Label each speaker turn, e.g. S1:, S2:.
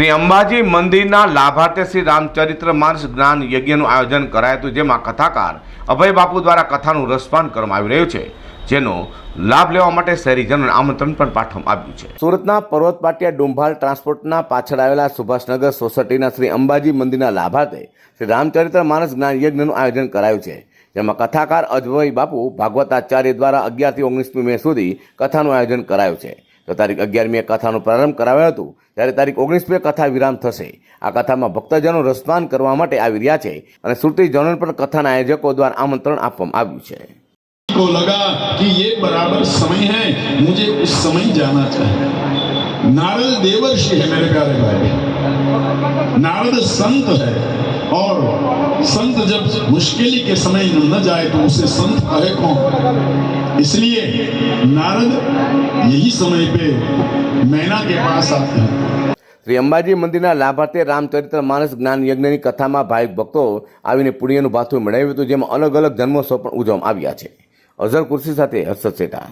S1: શ્રી અંબાજી મંદિરના લાભાર્થી શ્રી રામચરિત્ર માનસ જ્ઞાન યજ્ઞનું આયોજન કરાયું હતું, જેમાં કથાકાર અભય બાપુ દ્વારા કથાનું રસપાન કરવામાં આવી રહ્યું છે, જેનો લાભ લેવા માટે શહેરીજનોને આમંત્રણ પણ પાઠવવામાં આવ્યું છે. સુરતના પર્વત પાટિયા ડુંભાલ ટ્રાન્સપોર્ટના પાછળ આવેલા સુભાષનગર સોસાયટીના શ્રી અંબાજી મંદિરના લાભાર્થે શ્રી રામચરિત્ર માનસ જ્ઞાન યજ્ઞનું આયોજન કરાયું છે, જેમાં કથાકાર અજભય બાપુ ભાગવત આચાર્ય દ્વારા અગિયારથી ઓગણીસમી મે સુધી કથાનું આયોજન કરાયું છે. તો તારીખ અગિયારમીએ કથાનો પ્રારંભ કરાવ્યો હતું ત્યારે તારીખ ઓગણીસમીએ કથા વિરામ થશે આ કથામાં ભક્તજનો રસપાન કરવા માટે આવી રહ્યા છે અને સુરતીજનોને પણ કથાના આયોજકો દ્વારા આમંત્રણ આપવામાં આવ્યું છે
S2: को लगा कि ये बराबर समय है मुझे इस समय जाना चाहिए नारद देवर्षि है मेरे प्यारे भाई नारद संत है और संत जब मुश्किल के समय न जाए तो उसे संत कहे कौन इसलिए नारद यही समय पे मैना के पास आते हैं
S1: શ્રી અંબાજી મંદિરના લાભાર્થી રામચરિત્ર માનસ જ્ઞાન યજ્ઞની કથામાં ભાવિક ભક્તો આવીને પુણ્યનું ભાથું મેળવ્યું હતું જેમાં અલગ અલગ જન્મોત્સવ પણ ઉજવવામાં આવ્યા છે અઝર કુર્સી સાથે હર્ષદ શેઠા